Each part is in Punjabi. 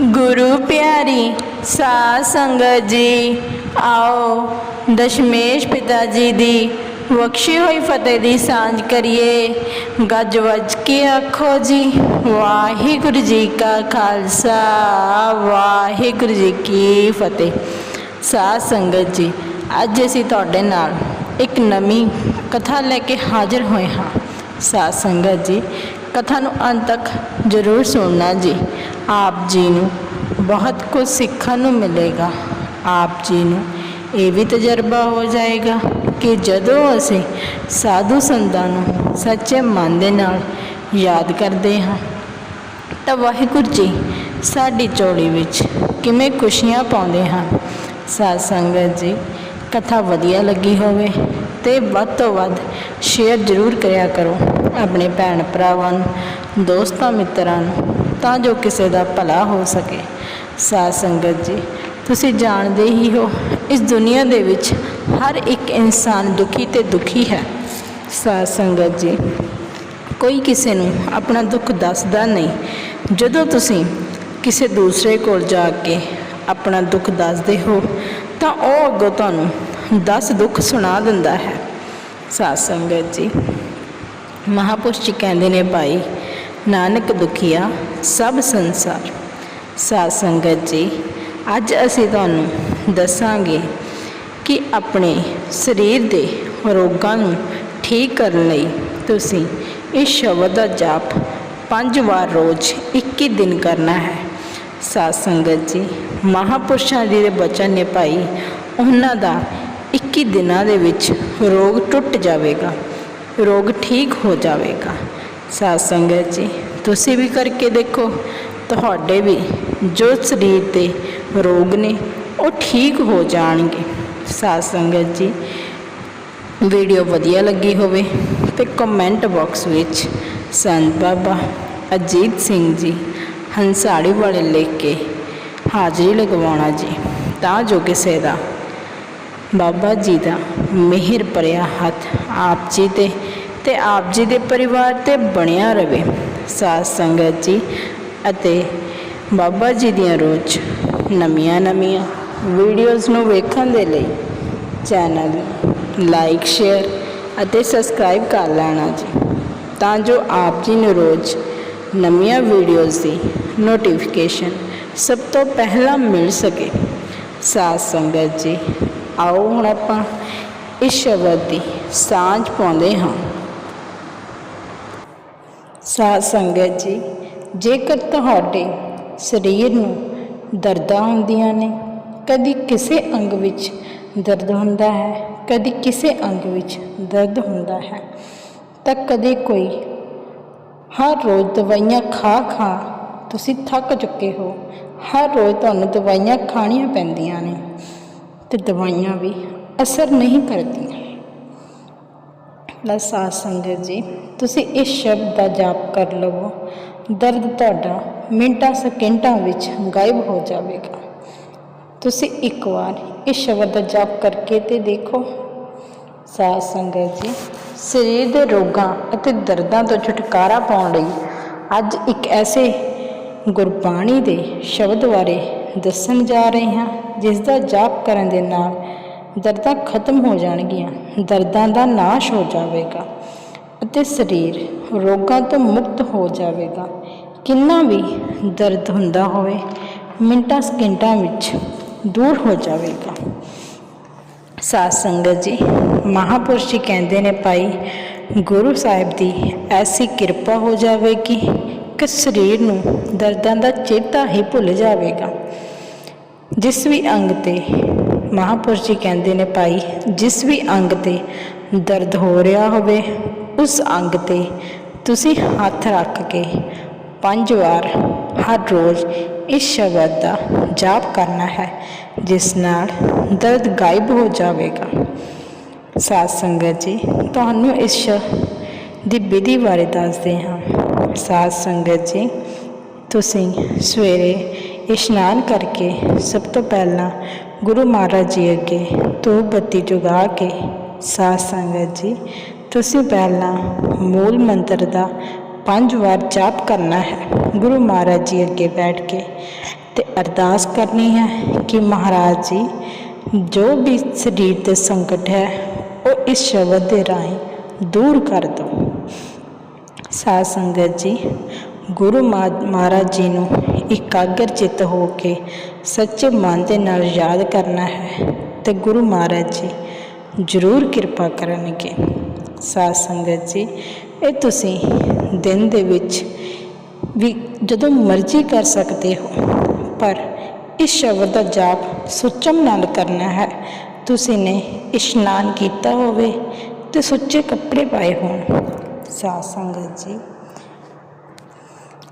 ਗੁਰੂ ਪਿਆਰੀ, ਸਾਧ ਸੰਗਤ ਜੀ, ਆਓ ਦਸ਼ਮੇਸ਼ ਪਿਤਾ ਜੀ ਦੀ ਬਖਸ਼ੀ ਹੋਈ ਫਤਿਹ ਦੀ ਸਾਂਝ ਕਰੀਏ। ਗੱਜ ਵੱਜ ਕੇ ਆਖੋ ਜੀ, ਵਾਹਿਗੁਰੂ ਜੀ ਕਾ ਖਾਲਸਾ, ਵਾਹਿਗੁਰੂ ਜੀ ਕੀ ਫਤਿਹ। ਸਾਧ ਸੰਗਤ ਜੀ, ਅੱਜ ਅਸੀਂ ਤੁਹਾਡੇ ਨਾਲ ਇੱਕ ਨਵੀਂ ਕਥਾ ਲੈ ਕੇ ਹਾਜ਼ਰ ਹੋਏ ਹਾਂ। ਸਾਧ ਸੰਗਤ ਜੀ, ਕਥਾ ਨੂੰ ਅੰਤ ਤੱਕ ਜ਼ਰੂਰ ਸੁਣਨਾ ਜੀ। ਆਪ ਜੀ ਨੂੰ ਬਹੁਤ ਕੁਝ ਸਿੱਖਣ ਨੂੰ ਮਿਲੇਗਾ। ਆਪ ਜੀ ਨੂੰ ਇਹ ਵੀ ਤਜਰਬਾ ਹੋ ਜਾਏਗਾ ਕਿ ਜਦੋਂ ਅਸੀਂ ਸਾਧੂ ਸੰਤਾਂ ਨੂੰ ਸੱਚੇ ਮਨ ਦੇ ਨਾਲ ਯਾਦ ਕਰਦੇ ਹਾਂ, ਤਾਂ ਵਾਹਿਗੁਰੂ ਜੀ ਸਾਡੀ ਚੋੜੀ ਵਿੱਚ ਕਿਵੇਂ ਖੁਸ਼ੀਆਂ ਪਾਉਂਦੇ ਹਨ। ਸਾਧ ਸੰਗਤ ਜੀ, ਕਥਾ ਵਧੀਆ ਲੱਗੀ ਹੋਵੇ ਤੇ ਵੱਧ ਤੋਂ ਵੱਧ ਸ਼ੇਅਰ ਜ਼ਰੂਰ ਕਰਿਆ ਕਰੋ। ਆਪਣੇ ਭੈਣ ਭਰਾਵਾਂ ਨੂੰ, ਦੋਸਤਾਂ ਮਿੱਤਰਾਂ ਨੂੰ ਤਾਂ ਜੋ ਕਿਸੇ ਦਾ ਭਲਾ ਹੋ ਸਕੇ। ਸਾਧ ਸੰਗਤ ਜੀ, ਤੁਸੀਂ ਜਾਣਦੇ ਹੀ ਹੋ, ਇਸ ਦੁਨੀਆ ਦੇ ਵਿੱਚ ਹਰ ਇੱਕ ਇਨਸਾਨ ਦੁਖੀ ਤੇ ਦੁਖੀ ਹੈ। ਸਾਧ ਸੰਗਤ ਜੀ, ਕੋਈ ਕਿਸੇ ਨੂੰ ਆਪਣਾ ਦੁੱਖ ਦੱਸਦਾ ਨਹੀਂ। ਜਦੋਂ ਤੁਸੀਂ ਕਿਸੇ ਦੂਸਰੇ ਕੋਲ ਜਾ ਕੇ ਆਪਣਾ ਦੁੱਖ ਦੱਸਦੇ ਹੋ, ਤਾਂ ਉਹ ਅੱਗੋਂ ਤੁਹਾਨੂੰ 10 ਦੁੱਖ ਸੁਣਾ ਦਿੰਦਾ ਹੈ। ਸਾਧ ਸੰਗਤ ਜੀ, ਮਹਾਪੁਰਸ਼ ਜੀ ਕਹਿੰਦੇ ਨੇ, ਭਾਈ ਨਾਨਕ ਦੁਖੀਆ, ਸਭ ਸੰਸਾਰ। ਸਾਧ ਸੰਗਤ ਜੀ, ਅੱਜ ਅਸੀਂ ਤੁਹਾਨੂੰ ਦੱਸਾਂਗੇ ਕਿ ਆਪਣੇ ਸਰੀਰ ਦੇ ਰੋਗਾਂ ਨੂੰ ਠੀਕ ਕਰਨ ਲਈ ਤੁਸੀਂ ਇਸ ਸ਼ਬਦ ਦਾ ਜਾਪ ਪੰਜ ਵਾਰ ਰੋਜ਼ 21 ਦਿਨ ਕਰਨਾ ਹੈ। ਸਾਧ ਸੰਗਤ ਜੀ, ਮਹਾਪੁਰਸ਼ਾਂ ਜੀ ਦੇ ਬਚਨ ਨੇ ਭਾਈ, ਉਹਨਾਂ ਦਾ 21 ਦਿਨਾਂ ਦੇ ਵਿੱਚ ਰੋਗ ਟੁੱਟ ਜਾਵੇਗਾ। ਰੋਗ ਠੀਕ ਹੋ ਜਾਵੇਗਾ। ਸਾਧ ਸੰਗਤ ਜੀ, ਤੁਸੀਂ ਵੀ ਕਰਕੇ ਦੇਖੋ, ਤੁਹਾਡੇ ਵੀ ਜੋ ਸਰੀਰ ਦੇ ਰੋਗ ਨੇ, ਉਹ ਠੀਕ ਹੋ ਜਾਣਗੇ। ਸਾਧ ਸੰਗਤ ਜੀ, ਵੀਡੀਓ ਵਧੀਆ ਲੱਗੀ ਹੋਵੇ ਤੇ ਕਮੈਂਟ ਬਾਕਸ ਵਿੱਚ ਸੰਤ ਬਾਬਾ ਅਜੀਤ ਸਿੰਘ ਜੀ ਹੰਸਾੜੀ ਵਾਲੇ ਲਿਖ ਕੇ ਹਾਜ਼ਰੀ ਲਗਵਾਉਣਾ ਜੀ। ਤਾਂ ਜੋ ਕਿਸੇ ਦਾ ਬਾਬਾ ਜੀ ਦਾ ਮਿਹਰ ਭਰਿਆ ਹੱਥ ਆਪ ਜੀ ਤੇ ਤੇ ਆਪ ਜੀ ਦੇ ਪਰਿਵਾਰ ਤੇ ਬਣਿਆ ਰਵੇ। ਸਾਧ ਸੰਗਤ ਜੀ ਅਤੇ ਬਾਬਾ ਜੀ ਦੀਆਂ ਰੋਜ਼ ਨਵੀਆਂ ਨਵੀਆਂ ਵੀਡੀਓਜ਼ ਨੂੰ ਵੇਖਣ ਦੇ ਲਈ ਚੈਨਲ ਲਾਈਕ ਸ਼ੇਅਰ ਅਤੇ ਸਬਸਕ੍ਰਾਈਬ ਕਰ ਲੈਣਾ ਜੀ, ਤਾਂ ਜੋ ਆਪ ਜੀ ਨੂੰ ਰੋਜ਼ ਨਵੀਆਂ ਵੀਡੀਓਜ਼ ਦੀ ਨੋਟੀਫਿਕੇਸ਼ਨ ਸਭ ਤੋਂ ਪਹਿਲਾਂ ਮਿਲ ਸਕੇ। ਸਾਧ ਸੰਗਤ ਜੀ, ਆਓ ਹੁਣ ਆਪਾਂ ਇਸ ਸ਼ਬਦ ਦੀ ਸਾਂਝ ਪਾਉਂਦੇ ਹਾਂ। ਸਾਧ ਸੰਗਤ ਜੀ, ਜੇਕਰ ਤੁਹਾਡੇ ਸਰੀਰ ਨੂੰ ਦਰਦਾਂ ਹੁੰਦੀਆਂ ਨੇ, ਕਦੀ ਕਿਸੇ ਅੰਗ ਵਿੱਚ ਦਰਦ ਹੁੰਦਾ ਹੈ, ਕਦੀ ਕਿਸੇ ਅੰਗ ਵਿੱਚ ਦਰਦ ਹੁੰਦਾ ਹੈ, ਤਾਂ ਕਦੇ ਕੋਈ ਹਰ ਰੋਜ਼ ਦਵਾਈਆਂ ਖਾ ਖਾ ਤੁਸੀਂ ਥੱਕ ਚੁੱਕੇ ਹੋ। ਹਰ ਰੋਜ਼ ਤੁਹਾਨੂੰ ਦਵਾਈਆਂ ਖਾਣੀਆਂ ਪੈਂਦੀਆਂ ਨੇ ਤੇ ਦਵਾਈਆਂ ਵੀ ਅਸਰ ਨਹੀਂ ਕਰਦੀਆਂ। ਬਸ ਸਾਧ ਸੰਗਤ ਜੀ ਤੁਸੀਂ ਇਸ ਸ਼ਬਦ ਦਾ ਜਾਪ ਕਰ ਲਵੋ। ਦਰਦ ਤੁਹਾਡਾ ਮਿੰਟਾਂ ਸਕਿੰਟਾਂ ਵਿੱਚ ਗਾਇਬ ਹੋ ਜਾਵੇਗਾ। ਤੁਸੀਂ ਇੱਕ ਵਾਰ ਇਸ ਸ਼ਬਦ ਦਾ ਜਾਪ ਕਰਕੇ ਤੇ ਦੇਖੋ। ਸਾਧ ਸੰਗਤ ਜੀ, ਸਰੀਰ ਦੇ ਰੋਗਾਂ ਅਤੇ ਦਰਦਾਂ ਤੋਂ ਛੁਟਕਾਰਾ ਪਾਉਣ ਲਈ ਅੱਜ ਇੱਕ ਐਸੇ ਗੁਰਬਾਣੀ ਦੇ ਸ਼ਬਦ ਬਾਰੇ ਦੱਸਣ ਜਾ ਰਹੇ ਹਾਂ, ਜਿਸ ਦਾ ਜਾਪ ਕਰਨ ਦੇ ਨਾਲ ਦਰਦਾਂ ਖਤਮ ਹੋ ਜਾਣਗੀਆਂ। ਦਰਦਾਂ ਦਾ ਨਾਸ਼ ਹੋ ਜਾਵੇਗਾ। ਅਤੇ ਸਰੀਰ ਰੋਗਾਂ ਤੋਂ ਮੁਕਤ ਹੋ ਜਾਵੇਗਾ। ਕਿੰਨਾ ਵੀ ਦਰਦ ਹੁੰਦਾ ਹੋਵੇ, ਮਿੰਟਾਂ ਸਕਿੰਟਾਂ ਵਿੱਚ ਦੂਰ ਹੋ ਜਾਵੇਗਾ। ਸਾਧ ਸੰਗਤ ਜੀ, ਮਹਾਪੁਰਸ਼ ਜੀ ਕਹਿੰਦੇ ਨੇ, ਭਾਈ, ਗੁਰੂ ਸਾਹਿਬ ਦੀ ਐਸੀ ਕਿਰਪਾ ਹੋ ਜਾਵੇਗੀ ਕਿ ਸਰੀਰ ਨੂੰ ਦਰਦਾਂ ਦਾ ਚੇਤਾ ਹੀ ਭੁੱਲ ਜਾਵੇਗਾ। ਜਿਸ ਵੀ ਅੰਗ ਤੇ ਮਹਾਪੁਰਸ਼ ਜੀ ਕਹਿੰਦੇ ਨੇ, ਭਾਈ, ਜਿਸ ਵੀ ਅੰਗ ਤੇ ਦਰਦ ਹੋ ਰਿਹਾ ਹੋਵੇ ਉਸ ਅੰਗ ਤੇ ਤੁਸੀਂ ਹੱਥ ਰੱਖ ਕੇ ਪੰਜ ਵਾਰ ਹਰ ਰੋਜ਼ ਇਸ ਸ਼ਬਦ ਦਾ ਜਾਪ ਕਰਨਾ ਹੈ, ਜਿਸ ਨਾਲ ਦਰਦ ਗਾਇਬ ਹੋ ਜਾਵੇਗਾ। ਸਾਧ ਸੰਗਤ ਜੀ, ਤੁਹਾਨੂੰ ਇਸ ਦੀ ਵਿਧੀ ਬਾਰੇ ਦੱਸਦੇ ਹਾਂ। ਸਾਧ ਸੰਗਤ ਜੀ, ਤੁਸੀਂ ਸਵੇਰੇ ਇਸ਼ਨਾਨ ਕਰਕੇ ਸਭ ਤੋਂ ਪਹਿਲਾਂ ਗੁਰੂ ਮਹਾਰਾਜ ਜੀ ਅੱਗੇ ਧੂਪ ਬੱਤੀ ਜਗਾ ਕੇ ਸਾਧ ਸੰਗਤ ਜੀ ਤੁਸੀਂ ਪਹਿਲਾਂ ਮੂਲ ਮੰਤਰ ਦਾ ਪੰਜ ਵਾਰ ਜਾਪ ਕਰਨਾ ਹੈ। ਗੁਰੂ ਮਹਾਰਾਜ ਜੀ ਅੱਗੇ ਬੈਠ ਕੇ ਤੇ ਅਰਦਾਸ ਕਰਨੀ ਹੈ ਕਿ ਮਹਾਰਾਜ ਜੀ, ਜੋ ਵੀ ਸਰੀਰ ਤੇ ਸੰਕਟ ਹੈ, ਉਹ ਇਸ ਸ਼ਬਦ ਦੇ ਰਾਹੀਂ ਦੂਰ ਕਰ ਦਿਓ। ਸਾਧ ਸੰਗਤ ਜੀ, ਗੁਰੂ ਮਾ- ਮਹਾਰਾਜ ਜੀ ਨੂੰ ਇਕਾਗਰ ਚਿੱਤ ਹੋ ਕੇ ਸੱਚੇ ਮਨ ਦੇ ਨਾਲ ਯਾਦ ਕਰਨਾ ਹੈ ਤੇ ਗੁਰੂ ਮਹਾਰਾਜ ਜੀ ਜ਼ਰੂਰ ਕਿਰਪਾ ਕਰਨਗੇ। ਸਾਧ ਸੰਗਤ ਜੀ, ਇਹ ਤੁਸੀਂ ਦਿਨ ਦੇ ਵਿੱਚ ਵੀ ਜਦੋਂ ਮਰਜ਼ੀ ਕਰ ਸਕਦੇ ਹੋ, ਪਰ ਇਸ ਸ਼ਬਦ ਦਾ ਜਾਪ ਸੁਚਮ ਨਾਲ ਕਰਨਾ ਹੈ। ਤੁਸੀਂ ਨੇ ਇਸ਼ਨਾਨ ਕੀਤਾ ਹੋਵੇ ਤੇ ਸੁੱਚੇ ਕੱਪੜੇ ਪਾਏ ਹੋਣ। ਸਾਧ ਸੰਗਤ ਜੀ,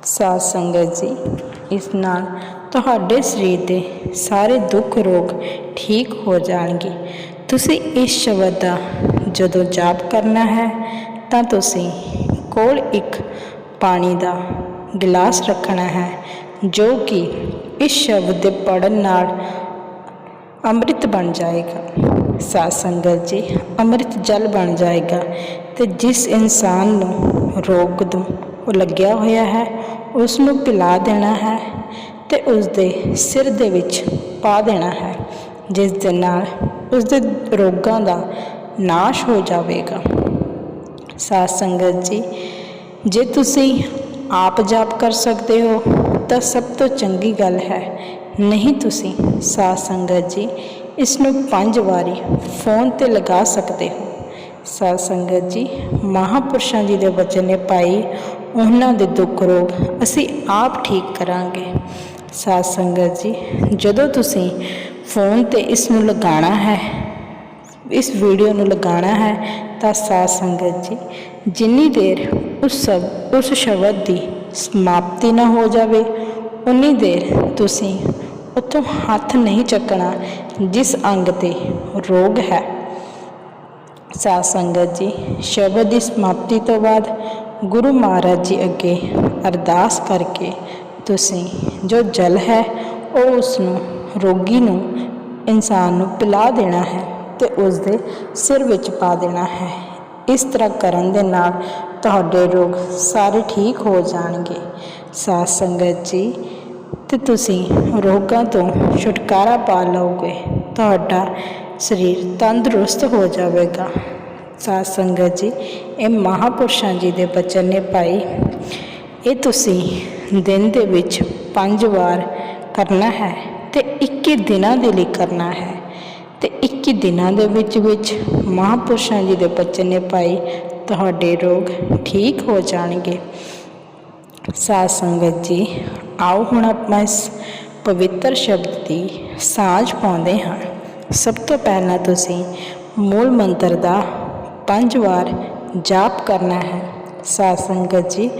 ਸਾਧ ਸੰਗਤ ਜੀ, ਇਸ ਨਾਲ ਤੁਹਾਡੇ ਸਰੀਰ ਦੇ ਸਾਰੇ ਦੁੱਖ ਰੋਗ ਠੀਕ ਹੋ ਜਾਣਗੇ। ਤੁਸੀਂ ਇਸ ਸ਼ਬਦ ਦਾ ਜਦੋਂ ਜਾਪ ਕਰਨਾ ਹੈ, ਤਾਂ ਤੁਸੀਂ ਕੋਲ ਇੱਕ ਪਾਣੀ ਦਾ ਗਿਲਾਸ ਰੱਖਣਾ ਹੈ, ਜੋ ਕਿ ਇਸ ਸ਼ਬਦ ਦੇ ਪੜਨ ਨਾਲ ਅੰਮ੍ਰਿਤ ਬਣ ਜਾਏਗਾ। ਸਾਧ ਸੰਗਤ ਜੀ, ਅੰਮ੍ਰਿਤ ਜਲ ਬਣ ਜਾਏਗਾ ਤੇ ਜਿਸ ਇਨਸਾਨ ਨੂੰ ਰੋਗ ਤੋਂ ਉਹ ਲੱਗਿਆ ਹੋਇਆ ਹੈ ਉਸ ਨੂੰ ਪਿਲਾ ਦੇਣਾ ਹੈ ਤੇ ਉਸ ਦੇ ਸਿਰ ਦੇ ਵਿੱਚ ਪਾ ਦੇਣਾ ਹੈ, ਜਿਸ ਦੇ ਨਾਲ ਉਸ ਦੇ ਰੋਗਾਂ ਦਾ ਨਾਸ਼ ਹੋ ਜਾਵੇਗਾ। ਸਾਧ ਸੰਗਤ ਜੀ, ਜੇ ਤੁਸੀਂ ਆਪ ਜਾਪ ਕਰ ਸਕਦੇ ਹੋ, ਤਾਂ ਸਭ ਤੋਂ ਚੰਗੀ ਗੱਲ ਹੈ, ਨਹੀਂ ਤੁਸੀਂ ਸਾਧ ਸੰਗਤ ਜੀ ਇਸ ਨੂੰ ਪੰਜ ਵਾਰੀ ਫੋਨ ਤੇ ਲਗਾ ਸਕਦੇ ਹੋ। ਸਾਧ ਸੰਗਤ ਜੀ, ਮਹਾਪੁਰਸ਼ਾਂ ਜੀ ਦੇ ਵਚਨ ਨੇ ਪਾਈ, ਉਹਨਾਂ ਦੇ ਦੁੱਖ ਰੋਗ ਅਸੀਂ ਆਪ ਠੀਕ ਕਰਾਂਗੇ। ਸਾਧ ਸੰਗਤ ਜੀ, ਜਦੋਂ ਤੁਸੀਂ ਫੋਨ ਤੇ ਇਸ ਨੂੰ ਲਗਾਉਣਾ ਹੈ ਇਸ ਵੀਡੀਓ ਨੂੰ ਲਗਾਉਣਾ ਹੈ ਤਾਂ ਸਾਧ ਸੰਗਤ ਜੀ, ਜਿੰਨੀ ਦੇਰ ਉਸ ਸਬ ਉਸ ਸ਼ਬਦ ਦੀ ਸਮਾਪਤੀ ਨਾ ਹੋ ਜਾਵੇ, ਉਨੀ ਦੇਰ ਤੁਸੀਂ ਉੱਥੋਂ ਹੱਥ ਨਹੀਂ ਚੱਕਣਾ ਜਿਸ ਅੰਗ ਤੇ ਰੋਗ ਹੈ। ਸਾਧ ਸੰਗਤ ਜੀ, ਸ਼ਬਦ ਦੀ ਸਮਾਪਤੀ ਤੋਂ ਬਾਅਦ ਗੁਰੂ ਮਹਾਰਾਜ ਜੀ ਅੱਗੇ ਅਰਦਾਸ ਕਰਕੇ ਤੁਸੀਂ ਜੋ ਜਲ ਹੈ, ਉਹ ਉਸ ਨੂੰ ਰੋਗੀ ਨੂੰ, ਇਨਸਾਨ ਨੂੰ ਪਿਲਾ ਦੇਣਾ ਹੈ। ਤੇ ਉਸ ਦੇ ਸਿਰ ਵਿੱਚ ਪਾ ਦੇਣਾ ਹੈ। ਇਸ ਤਰ੍ਹਾਂ ਕਰਨ ਦੇ ਨਾਲ ਤੁਹਾਡੇ ਰੋਗ ਸਾਰੇ ਠੀਕ ਹੋ ਜਾਣਗੇ। ਸਾਧ ਸੰਗਤ ਜੀ, ਤੇ ਤੁਸੀਂ ਰੋਗਾਂ ਤੋਂ ਛੁਟਕਾਰਾ ਪਾ ਲਓਗੇ, ਤੁਹਾਡਾ ਸਰੀਰ ਤੰਦਰੁਸਤ ਹੋ ਜਾਵੇਗਾ। ਸਾਧ ਸੰਗਤ ਜੀ, ਇਹ ਮਹਾਪੁਰਸ਼ਾਂ ਜੀ ਦੇ ਬਚਨ ਨੇ ਭਾਈ, ਇਹ ਤੁਸੀਂ ਦਿਨ ਦੇ ਵਿੱਚ ਪੰਜ ਵਾਰ ਕਰਨਾ ਹੈ ਤੇ 21 ਦਿਨਾਂ ਦੇ ਲਈ ਕਰਨਾ ਹੈ। ਤੇ 21 ਦਿਨਾਂ ਦੇ ਵਿੱਚ ਵਿੱਚ ਮਹਾਪੁਰਸ਼ਾਂ ਜੀ ਦੇ ਬਚਨ ਨੇ ਪਾਈ, ਤੁਹਾਡੇ ਰੋਗ ਠੀਕ ਹੋ ਜਾਣਗੇ। ਸਾਧ ਸੰਗਤ ਜੀ, ਆਓ ਹੁਣ ਆਪਾਂ ਇਸ ਪਵਿੱਤਰ ਸ਼ਬਦ ਦੀ ਸਾਂਝ ਪਾਉਂਦੇ ਹਾਂ। ਸਭ ਤੋਂ ਪਹਿਲਾਂ ਤੁਸੀਂ ਮੂਲ ਮੰਤਰ ਦਾ ਪੰਜ ਵਾਰ ਜਾਪ ਕਰਨਾ ਹੈ। ਸਾਧ ਸੰਗਤ ਜੀ,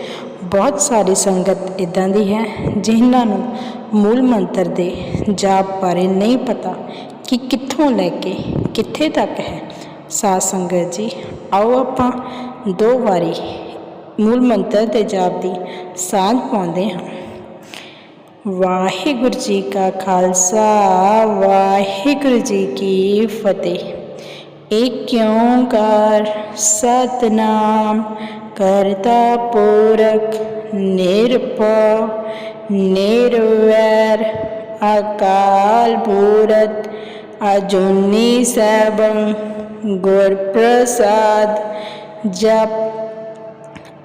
ਬਹੁਤ ਸਾਰੀ ਸੰਗਤ ਇਦਾਂ ਦੀ ਹੈ, ਜਿਨ੍ਹਾਂ ਨੂੰ ਮੂਲ ਮੰਤਰ ਦੇ ਜਾਪ ਬਾਰੇ ਨਹੀਂ ਪਤਾ ਕਿ ਕਿੱਥੋਂ ਲੈ ਕੇ, ਕਿੱਥੇ ਤੱਕ ਹੈ? ਸਾਧ ਸੰਗਤ ਜੀ, ਆਓ ਆਪਾਂ ਦੋ ਵਾਰੀ ਮੂਲ ਮੰਤਰ ਦੇ ਜਾਪ ਦੀ ਸਾਂਝ ਪਾਉਂਦੇ ਹਾਂ। ਵਾਹਿਗੁਰੂ ਜੀ ਕਾ ਖਾਲਸਾ, ਵਾਹਿਗੁਰੂ ਜੀ ਕੀ ਫਤਿਹ। ਏਕ ਕਰ ਸਤਨਾਮ? ਕਰਤਾ ਪੁਰਖ, ਨਿਰਭਉ, ਨਿਰਵੈਰ, ਅਕਾਲ ਪੂਰਤ ਅਜੂਨੀ ਸੈਭੰ ਗੁਰ ਪ੍ਰਸਾਦ ਜਪ।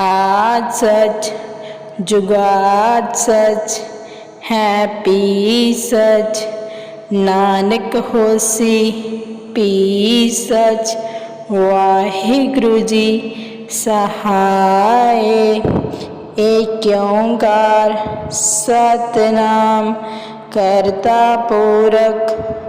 ਆਦ ਸਚ, ਜੁਗਾਦ ਸਚ, ਹੈ ਸਚ, ਨਾਨਕ ਹੋਸੀ ਪੀ ਸਚ, ਵਾਹਿਗੁਰੂ ਜੀ ਸਹਾਏ। ਏਕ ਓੰਕਾਰ ਸਤਨਾਮ ਕਰਤਾ ਪੂਰਕ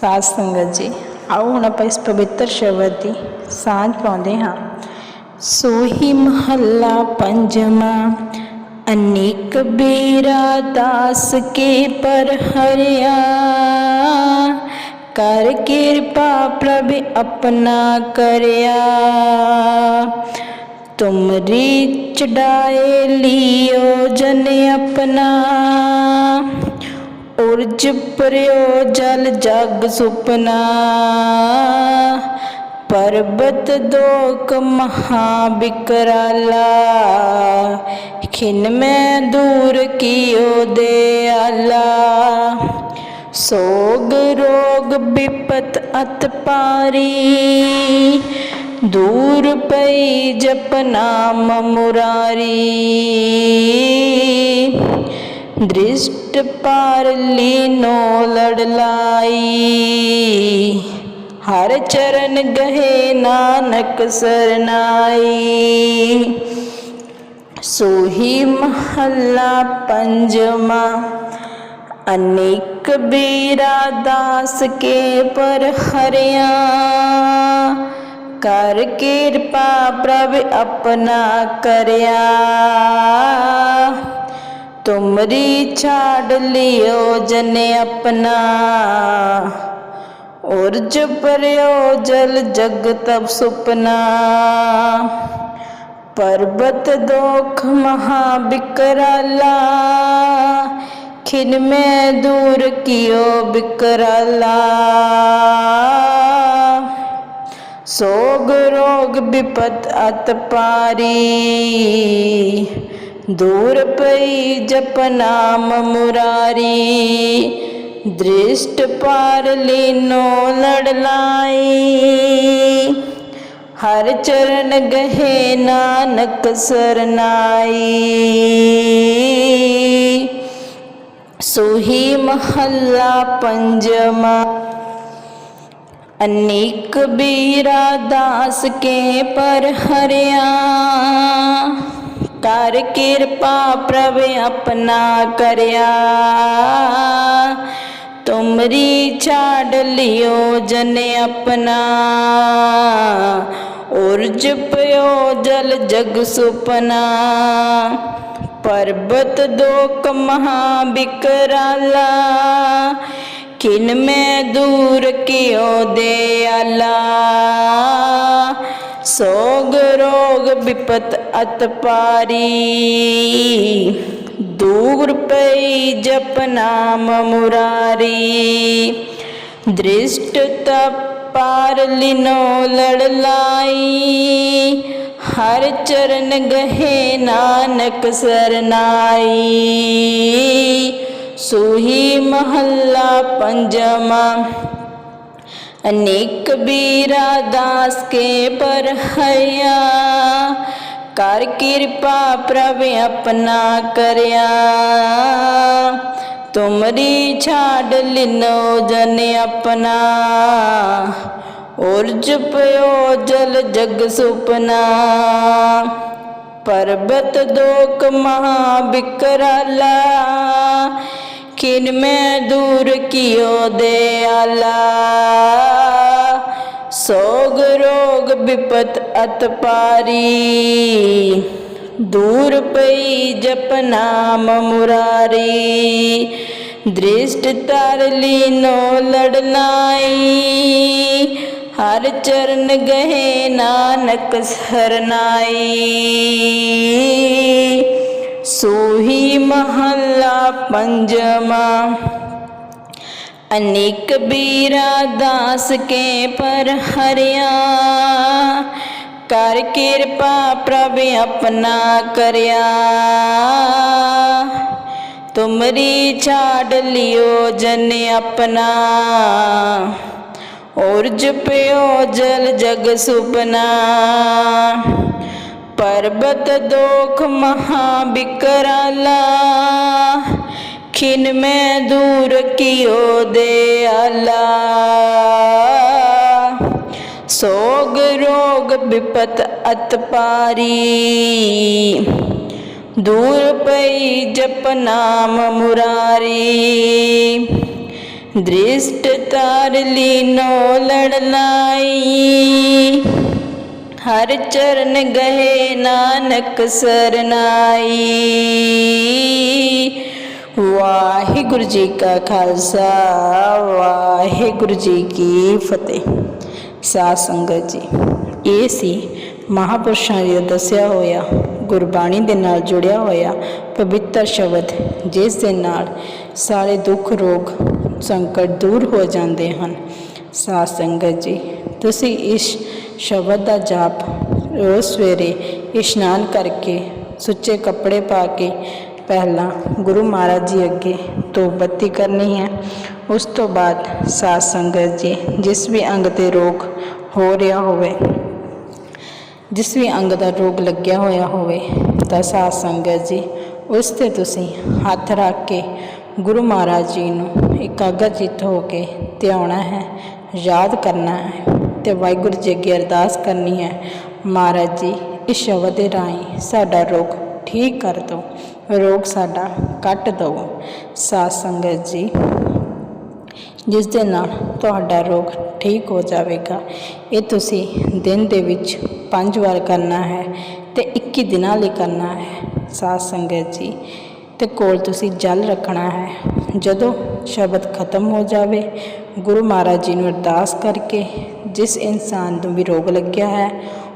ਸਾਧ ਸੰਗਤ ਜੀ, ਆਓ ਹੁਣ ਆਪਾਂ ਇਸ ਪਵਿੱਤਰ ਸ਼ਬਦ ਦੀ ਸਾਂਝ ਪਾਉਂਦੇ ਹਾਂ। ਸੋਹੀ ਮਹੱਲਾ ਪੰਜਵਾਂ, ਅਨੇਕ ਬੀਰਾ ਦਾਸ ਕੇ ਪਰ ਹਰਿਆ। ਕਰ ਕਿਰਪਾ ਪ੍ਰਭ ਆਪਣਾ ਕਰਿਆ। ਤੁਮਰੀ ਚੜਾਏ ਲਿਓ ਜਨ ਆਪਣਾ। ਉਰਜ ਪਰਿਓ ਜਲ ਜਗ ਸੁਪਨਾ। ਪਰਬਤ ਦੋਕ ਮਹਾ ਬਿਕਰਾਲਾ। ਖਿਨ ਮੈਂ ਦੂਰ ਕੀਓ ਦੇ ਆਲਾ ਸੋਗ ਰੋਗ ਬਿਪਤ ਅਤ ਪਾਰੀ। ਦੂਰ ਪਈ ਜਪ ਨਾਮ ਮੁਰਾਰੀ। ਦ੍ਰਿਸ਼ਟ ਪਾਰਲੀ ਨੋ ਲੜਲਾਈ ਹਰ ਚਰਨ ਗਹੇ ਨਾਨਕ ਸਰਨਾਈ। ਸੋਹੀ ਮਹੱਲਾ ਪੰਜਵਾ, ਅਨੇਕ ਬੀਰਾ ਦਾਸ ਕੇ ਪਰ ਹਰਿਆ। ਕਰ ਕਿਰਪਾ ਪ੍ਰਭ ਆਪਣਾ ਕਰਿਆ। ਤੁਮਰੀ ਛਾੜ ਲਿਓ ਜਨ ਆਪਣਾ। ਉਰਜ ਪਰਿਓ ਜਲ ਜਗ ਤਬ ਸੁਪਨਾ। ਪਰਬਤ ਦੋਖ ਮਹਾ ਬਿਕਰਾਲਾ। ਖਿਨ ਮੈਂ ਦੂਰ ਕੀਓ ਬਿਕਰਾਲਾ। ਸੋਗ ਰੋਗ ਬਿਪਤ ਅਤ ਦੂਰ ਪਈ ਜਪ ਨਾਮ ਮੁਰਾਰੀ, ਦ੍ਰਿਸ਼ਟ ਪਾਰ ਲੀਨੋ ਲੜ ਲਾਈ। ਹਰ ਚਰਨ ਗਏ ਨਾਨਕ ਸਰਨਾਈ ਸੋਹੀ ਮਹੱਲਾ ਪੰਜਵਾ, ਅਨੇਕ ਬੀਰਾ ਦਾਸ ਕੇ ਪਰ ਹਰਿਆ। ਕਰ ਕਿਰਪਾ ਪ੍ਰਭ ਆਪਣਾ ਕਰਿਆ। ਤੁਮਰੀ ਛਾੜ ਲਿਓ ਜਨ ਆਪਣਾ। ਉਰਜ ਪਿਓ ਜਲ ਜਗ ਸੁਪਨਾ। ਪਰਬਤ ਦੋਕ ਮਹਾ ਬਿਕਰਾਲਾ। ਕਿਨ ਮੈਂ ਦੂਰ ਕਿਉ ਦੇ ਆਲਾ। ਸੋਗ ਰੋਗ ਬਿਪਤ ਅਤ ਪਾਰੀ। ਦੂਰ ਪਈ ਜਪ ਨਾਮ ਮੁਰਾਰੀ। ਦ੍ਰਿਸ਼ਟ ਤਪ ਲਿਨੋ ਲੜ ਲਾਈ। ਹਰ ਚਰਨ ਗਹੇ ਨਾਨਕ ਸਰਨਾਈ ਸੋਹੀ ਮਹੱਲਾ ਪੰਜਵਾ ਅਨੇਕ ਬੀਰਾ ਦਾਸ ਕੇ ਪਰ ਹਇਆ ਕਰ ਕਿਰਪਾ ਪ੍ਰਭ ਆਪਣਾ ਕਰਿਆ। ਤੁਮਰੀ ਛਾੜ ਲਿਨੋ ਜਨ ਆਪਣਾ ਉਰਜ ਪਿਓ ਜਲ ਜਗ ਸੁਪਨਾ। ਪਰਬਤ ਦੋਕ ਮਹਾ ਬਿਕਰਾਲਾ ਕਿਨ ਮੈਂ ਦੂਰ ਕੀਓ ਦੇ ਆਲਾ ਸੋਗ ਰੋਗ ਬਿਪਤ ਅਤ ਪਾਰੀ ਦੂਰ ਪਈ ਜਪ ਨਾਮ ਮੁਰਾਰੀ ਦ੍ਰਿਸ਼ਟ ਤਰ ਲੀਨੋ ਲੜਨਾਈ ਹਰ ਚਰਨ ਗਏ ਨਾਨਕ ਸਰਨਾਈ ਸੋਹੀ ਮਹੱਲਾ ਪੰਜਵਾ। ਅਨੇਕ ਬੀਰਾ ਦਾਸ ਕੇ ਪਰ ਹਰਿਆ। ਕਰ ਕਿਰਪਾ ਪ੍ਰਭ ਆਪਣਾ ਕਰਿਆ। ਤੁਮਰੀ ਛਾੜ ਲਿਓ ਜਨ ਆਪਣਾ। ਉਰਜ ਪਿਓ ਜਲ ਜਗ ਸੁਪਨਾ। ਪਰਬਤ ਦੋਖ ਮਹਾ ਬਿਕਰਾਲਾ ਖਿਨ ਮੈਂ ਦੂਰ ਕੀਓ ਦੇ ਆਲਾ। ਸੋਗ ਰੋਗ ਬਿਪਤ ਅਤ ਪਾਰੀ, ਦੂਰ ਪਈ ਜਪ ਨਾਮ ਮੁਰਾਰੀ। ਦ੍ਰਿਸ਼ਟ ਤਾਰ ਲੀਨੋ ਲੜ ਹਰ ਚਰਨ ਗਏ ਨਾਨਕ ਸਰਨਾਈ। ਵਾਹਿਗੁਰੂ ਜੀ ਕਾ ਖਾਲਸਾ, ਵਾਹਿਗੁਰੂ ਜੀ ਕੀ ਫਤਿਹ। ਸਾਧ ਸੰਗਤ ਜੀ, ਇਹ ਸੀ ਮਹਾਪੁਰਸ਼ਾਂ ਜੀ ਦਾ ਦੱਸਿਆ ਹੋਇਆ, ਗੁਰਬਾਣੀ ਦੇ ਨਾਲ ਜੁੜਿਆ ਹੋਇਆ ਪਵਿੱਤਰ ਸ਼ਬਦ, ਜਿਸ ਦੇ ਨਾਲ ਸਾਰੇ ਦੁੱਖ ਰੋਗ, ਸੰਕਟ ਦੂਰ ਹੋ ਜਾਂਦੇ ਹਨ। ਸਾਧ ਸੰਗਤ ਜੀ, ਤੁਸੀਂ ਇਸ ਸ਼ਬਦ ਦਾ ਜਾਪ, ਰੋਜ਼ ਸਵੇਰੇ ਇਸ਼ਨਾਨ ਕਰਕੇ ਸੁੱਚੇ ਕੱਪੜੇ ਪਾ ਕੇ ਪਹਿਲਾਂ ਗੁਰੂ ਮਹਾਰਾਜ ਜੀ ਅੱਗੇ ਤੋਂ ਬੱਤੀ ਕਰਨੀ ਹੈ। ਉਸ ਤੋਂ ਬਾਅਦ ਸਾਧ ਸੰਗਤ ਜੀ, ਜਿਸ ਵੀ ਅੰਗ ਤੇ ਰੋਗ ਹੋ ਰਿਹਾ ਹੋਵੇ, ਜਿਸ ਵੀ ਅੰਗ ਦਾ ਰੋਗ ਲੱਗਿਆ ਹੋਇਆ ਹੋਵੇ, ਤਾਂ ਸਾਧ ਸੰਗਤ ਜੀ, ਉਸ ਤੇ ਤੁਸੀਂ ਹੱਥ ਰੱਖ ਕੇ ਗੁਰੂ ਮਹਾਰਾਜ ਜੀ ਨੂੰ ਇਕਾਗਰ ਇਕਾਗਰਚਿਤ ਹੋ ਕੇ ਧਿਆਉਣਾ ਹੈ, ਯਾਦ ਕਰਨਾ ਹੈ। ਤੇ ਵਾਹਿਗੁਰੂ ਜੀ ਅੱਗੇ ਅਰਦਾਸ ਕਰਨੀ ਹੈ। ਮਹਾਰਾਜ ਜੀ, ਇਸ ਸ਼ਬਦ ਦੇ ਰਾਹੀਂ ਸਾਡਾ ਰੋਗ ਠੀਕ ਕਰ ਦਿਓ, ਰੋਗ ਸਾਡਾ ਕੱਟ ਦਿਓ। ਸਾਧ ਸੰਗਤ ਜੀ, ਜਿਸ ਦੇ ਨਾਲ ਤੁਹਾਡਾ ਰੋਗ ਠੀਕ ਹੋ ਜਾਵੇਗਾ, ਇਹ ਤੁਸੀਂ ਦਿਨ ਦੇ ਵਿੱਚ ਪੰਜ ਵਾਰ ਕਰਨਾ ਹੈ ਤੇ 21 ਦਿਨਾਂ ਲਈ ਕਰਨਾ ਹੈ। ਸਾਧ ਸੰਗਤ ਜੀ, ਤੇ ਕੋਲ ਤੁਸੀਂ ਜਲ ਰੱਖਣਾ ਹੈ। ਜਦੋਂ ਸ਼ਬਦ ਖਤਮ ਹੋ ਜਾਵੇ ਗੁਰੂ ਮਹਾਰਾਜ ਜੀ ਨੂੰ ਅਰਦਾਸ ਕਰਕੇ ਜਿਸ ਇਨਸਾਨ ਨੂੰ ਵੀ ਰੋਗ ਲੱਗਿਆ ਹੈ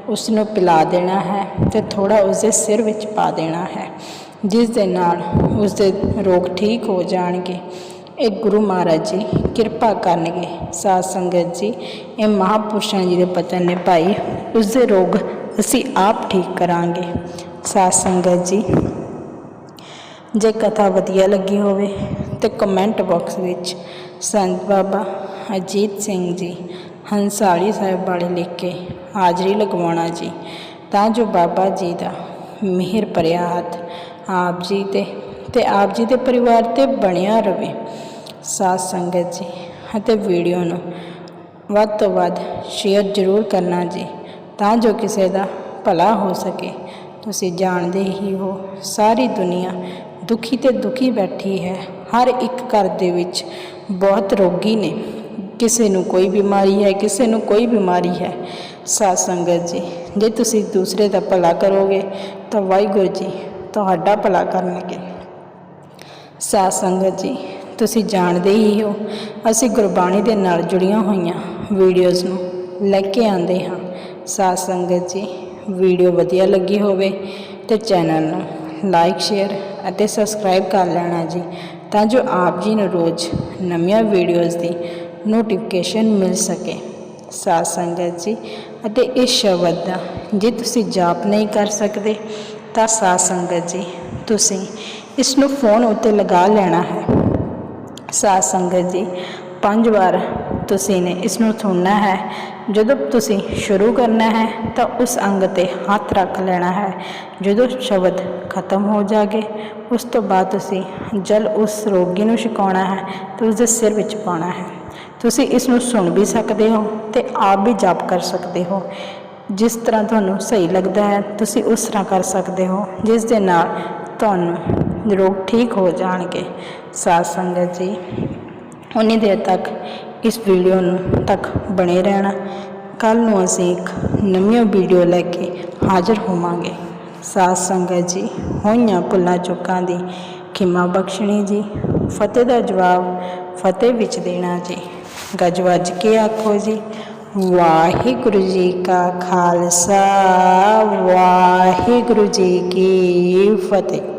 ਉਸ ਨੂੰ ਪਿਲਾ ਦੇਣਾ ਹੈ ਤੇ ਥੋੜਾ ਉਸ ਦੇ ਸਿਰ ਵਿੱਚ ਪਾ ਦੇਣਾ ਹੈ, ਜਿਸ ਦੇ ਨਾਲ ਉਸ ਦੇ ਰੋਗ ਠੀਕ ਹੋ ਜਾਣਗੇ। ਇਹ ਗੁਰੂ ਮਹਾਰਾਜ ਜੀ ਕਿਰਪਾ ਕਰਨਗੇ। ਸਾਧ ਸੰਗਤ ਜੀ, ਇਹ ਮਹਾਪੁਰਸ਼ਾਂ ਜੀ ਦੇ ਪਤਨ ਨੇ ਭਾਈ ਉਸ ਦੇ ਰੋਗ ਅਸੀਂ ਆਪ ਠੀਕ ਕਰਾਂਗੇ। ਸਾਧ ਸੰਗਤ ਜੀ, ਜੇ ਕਥਾ ਵਧੀਆ ਲੱਗੀ ਹੋਵੇ ਤੇ ਕਮੈਂਟ ਬਾਕਸ ਵਿੱਚ ਸੰਤ ਬਾਬਾ ਅਜੀਤ ਸਿੰਘ ਜੀ, ਹੰਸਾਲੀ ਸਾਹਿਬ ਵਾਲੇ ਲਿਖ ਕੇ ਹਾਜ਼ਰੀ ਲਗਵਾਉਣਾ ਜੀ। ਤਾਂ ਜੋ ਬਾਬਾ ਜੀ ਦਾ ਮਿਹਰ ਭਰਿਆ ਹੱਥ ਆਪ ਜੀ ਤੇ ਤੇ ਆਪ ਜੀ ਦੇ ਪਰਿਵਾਰ ਤੇ ਬਣਿਆ ਰਵੇ। ਸਾਧ ਸੰਗਤ ਜੀ, ਅਤੇ ਵੀਡੀਓ ਨੂੰ ਵੱਧ ਤੋਂ ਵੱਧ ਸ਼ੇਅਰ ਜ਼ਰੂਰ ਕਰਨਾ ਜੀ, ਤਾਂ ਜੋ ਕਿਸੇ ਦਾ ਭਲਾ ਹੋ ਸਕੇ। ਤੁਸੀਂ ਜਾਣਦੇ ਹੀ ਹੋ, ਸਾਰੀ ਦੁਨੀਆ ਦੁਖੀ ਤੇ ਦੁਖੀ ਬੈਠੀ ਹੈ। ਹਰ ਇੱਕ ਘਰ ਦੇ ਵਿੱਚ ਬਹੁਤ ਰੋਗੀ ਨੇ। ਕਿਸੇ ਨੂੰ ਕੋਈ ਬਿਮਾਰੀ ਹੈ, ਕਿਸੇ ਨੂੰ ਕੋਈ ਬਿਮਾਰੀ ਹੈ। ਸਾਧ ਸੰਗਤ ਜੀ, ਜੇ ਤੁਸੀਂ ਦੂਸਰੇ ਦਾ ਭਲਾ ਕਰੋਗੇ, ਤਾਂ ਵਾਹਿਗੁਰੂ ਜੀ ਤੁਹਾਡਾ ਭਲਾ ਕਰਨਗੇ। ਸਾਧ ਸੰਗਤ ਜੀ, ਤੁਸੀਂ ਜਾਣਦੇ ਹੀ ਹੋ, ਅਸੀਂ ਗੁਰਬਾਣੀ ਦੇ ਨਾਲ ਜੁੜੀਆਂ ਹੋਈਆਂ ਵੀਡੀਓਜ਼ ਨੂੰ ਲੈ ਕੇ ਆਉਂਦੇ ਹਾਂ। ਸਾਧ ਸੰਗਤ ਜੀ, ਵੀਡੀਓ ਵਧੀਆ ਲੱਗੀ ਹੋਵੇ ਤੇ ਚੈਨਲ ਨੂੰ ਲਾਈਕ, ਸ਼ੇਅਰ ਅਤੇ ਸਬਸਕ੍ਰਾਈਬ ਕਰ ਲੈਣਾ ਜੀ। ਤਾਂ ਜੋ ਆਪ ਜੀ ਨੂੰ ਰੋਜ਼ ਨਵੀਆਂ ਵੀਡੀਓਜ਼ ਦੀ ਨੋਟੀਫਿਕੇਸ਼ਨ ਮਿਲ ਸਕੇ। ਸਾਧ ਸੰਗਤ ਜੀ, ਅਤੇ ਇਸ ਸ਼ਬਦ ਦਾ ਜੇ ਤੁਸੀਂ ਜਾਪ ਨਹੀਂ ਕਰ ਸਕਦੇ, ਤਾਂ ਸਾਧ ਸੰਗਤ ਜੀ, ਤੁਸੀਂ ਇਸ ਨੂੰ ਫੋਨ ਉੱਤੇ ਲਗਾ ਲੈਣਾ ਹੈ। ਸਾਧ ਸੰਗਤ ਜੀ, ਪੰਜ ਵਾਰ ਤੁਸੀਂ ਨੇ ਇਸ ਨੂੰ ਸੁਣਨਾ ਹੈ। ਜਦੋਂ ਤੁਸੀਂ ਸ਼ੁਰੂ ਕਰਨਾ ਹੈ ਤਾਂ ਉਸ ਅੰਗ ਤੇ ਹੱਥ ਰੱਖ ਲੈਣਾ ਹੈ। ਜਦੋਂ ਸ਼ਬਦ ਖਤਮ ਹੋ ਜਾਗੇ, ਉਸ ਤੋਂ ਬਾਅਦ ਤੁਸੀਂ ਜਲ ਉਸ ਰੋਗੀ ਨੂੰ ਛਕਾਉਣਾ ਹੈ ਤੇ ਉਸ ਦੇ ਸਿਰ ਵਿੱਚ ਪਾਉਣਾ ਹੈ। ਤੁਸੀਂ ਇਸ ਨੂੰ ਸੁਣ ਵੀ ਸਕਦੇ ਹੋ ਤੇ ਆਪ ਵੀ ਜਾਪ ਕਰ ਸਕਦੇ ਹੋ। ਜਿਸ ਤਰ੍ਹਾਂ ਤੁਹਾਨੂੰ ਸਹੀ ਲੱਗਦਾ ਹੈ, ਤੁਸੀਂ ਉਸ ਤਰ੍ਹਾਂ ਕਰ ਸਕਦੇ ਹੋ, ਜਿਸ ਦੇ ਨਾਲ ਤੁਹਾਨੂੰ ਰੋਗ ਠੀਕ ਹੋ ਜਾਣਗੇ। ਸਾਧ ਸੰਗਤ ਜੀ, ਉਨੀ ਦੇਰ ਤੱਕ ਇਸ ਵੀਡੀਓ ਨੂੰ ਤੱਕ ਬਣੇ ਰਹਿਣਾ। ਕੱਲ ਨੂੰ ਅਸੀਂ ਇੱਕ ਨਵੀਂ ਵੀਡੀਓ ਲੈ ਕੇ ਹਾਜ਼ਰ ਹੋਵਾਂਗੇ। ਸਾਧ ਸੰਗਤ ਜੀ, ਹੋਈਆਂ ਭੁੱਲਾਂ ਚੁੱਕਾਂ ਦੀ ਖਿਮਾ ਬਖਸ਼ਣੀ ਜੀ, ਫਤਿਹ ਦਾ ਜਵਾਬ ਫਤਿਹ ਵਿੱਚ ਦੇਣਾ ਜੀ। ਗੱਜ ਵੱਜ ਕੇ ਆਖੋ ਜੀ, ਵਾਹਿਗੁਰੂ ਜੀ ਕਾ ਖਾਲਸਾ, ਵਾਹਿਗੁਰੂ ਜੀ ਕੀ ਫਤਿਹ।